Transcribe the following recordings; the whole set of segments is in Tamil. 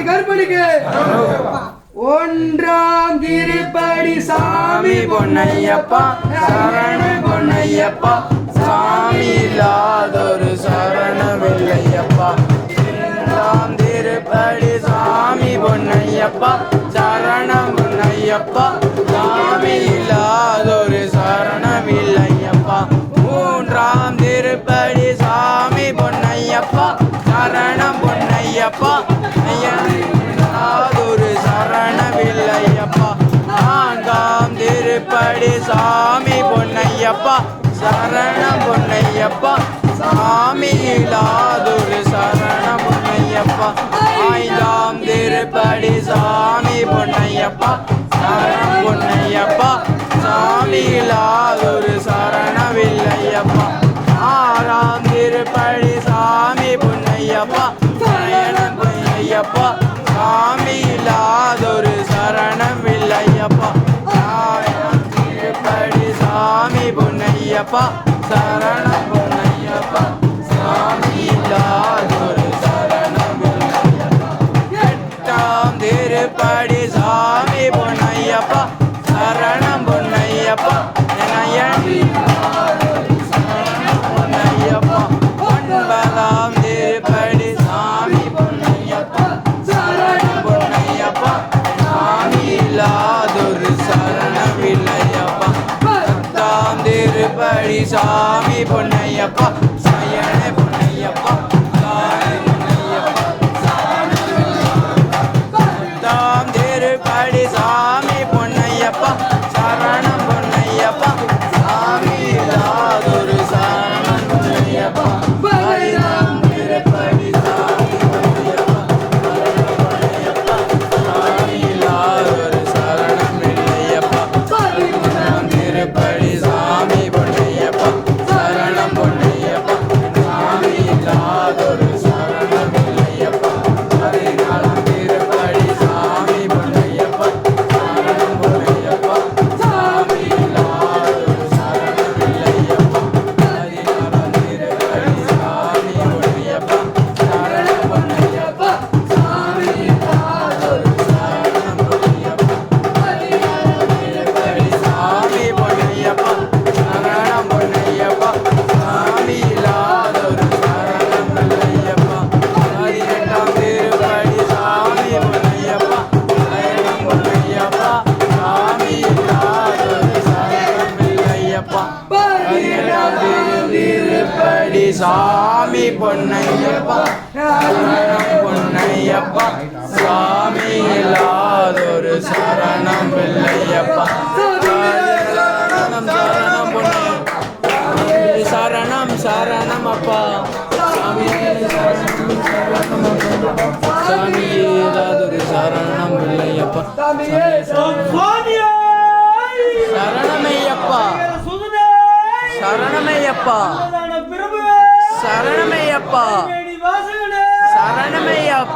அப்படி கருப்பனுக்கு ஒன்றாம் திருப்படி சாமி பொன்னையப்பா சரண பொன்னையப்பா சாமி இல்லாதொரு சரணமில்லையப்பா. இரண்டாம் திருப்படி சாமி பொன்னையப்பா சரணம் பொன்னையப்பா சாமி இல்லாதொரு சரணமில்லையப்பா. மூன்றாம் திருப்படி சாமி பொன்னையப்பா சரணம் பொன்னையப்பா சாமி பொன்னையப்பா சரணம் பொன்னையப்பா. சாமி இல்லாதொரு சரணம் பொன்னையப்பா. ஐந்தாம் திருப்படி சாமி பொன்னையப்பா சரணம் பொன்னை ஐயப்பா சரணம் ஐயப்பா. சாமி இல்லாதொரு சரணம் இல்லையப்பா எட்டாம் திருப்படி சாமி பொன்னையப்பா. இல்லாதொரு பொன்னையப்பா சரணம் பொன்னையப்பா சாமி இல்லாதொரு சரணம் இல்லையப்பா சரணம் சரணம் பொன்னையப்பா சரணம் சரணம் அப்பா. சாமி சாமி சரணம் ஒரு சரணம். இல்லையப்பா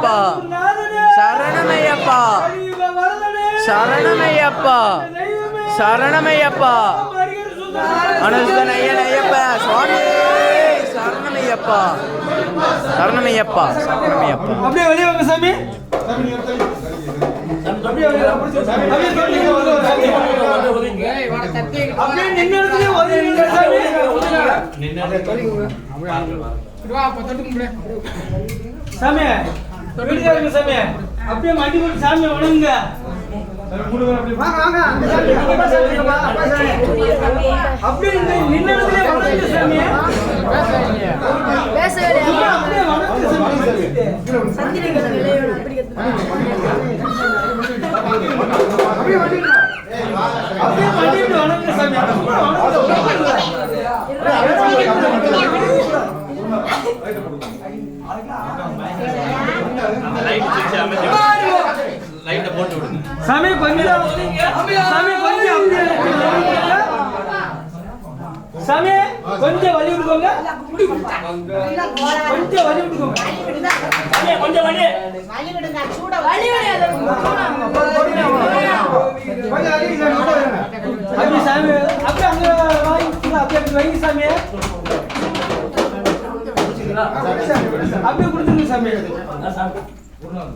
சரணமையப்பா சரணமையப்பா. சரணமையப்பா. சரணமையப்பா. அனந்தனையன் ஐயப்பா. சுவாமி சரணமையப்பா. சரணமையப்பா. சரணமையப்பா. அப்படியே வெளியே வாங்க சாமி. அப்படியே சாமி. சாமி. அப்படியே மண்டி போட்டு சாமி. வணங்குங்க அப்படியே நின்னு- வணங்குங்க சாமி. அப்படியே வணங்குங்க சாமி. அப்படியே சாமி. அப்படியே லைட்டை போட்டு விடுங்க. சாமி கொஞ்சம் சாமி கொஞ்சம் சாமி கொஞ்சம் வலி விடுங்க கொஞ்சம் வலி விடுங்க சாமி, அப்படி சாமி அப்படியே அங்க வாங்கி அப்படியே சாமி. அப்படியே கொடுத்துருங்க சாமி. ஒரு நாள்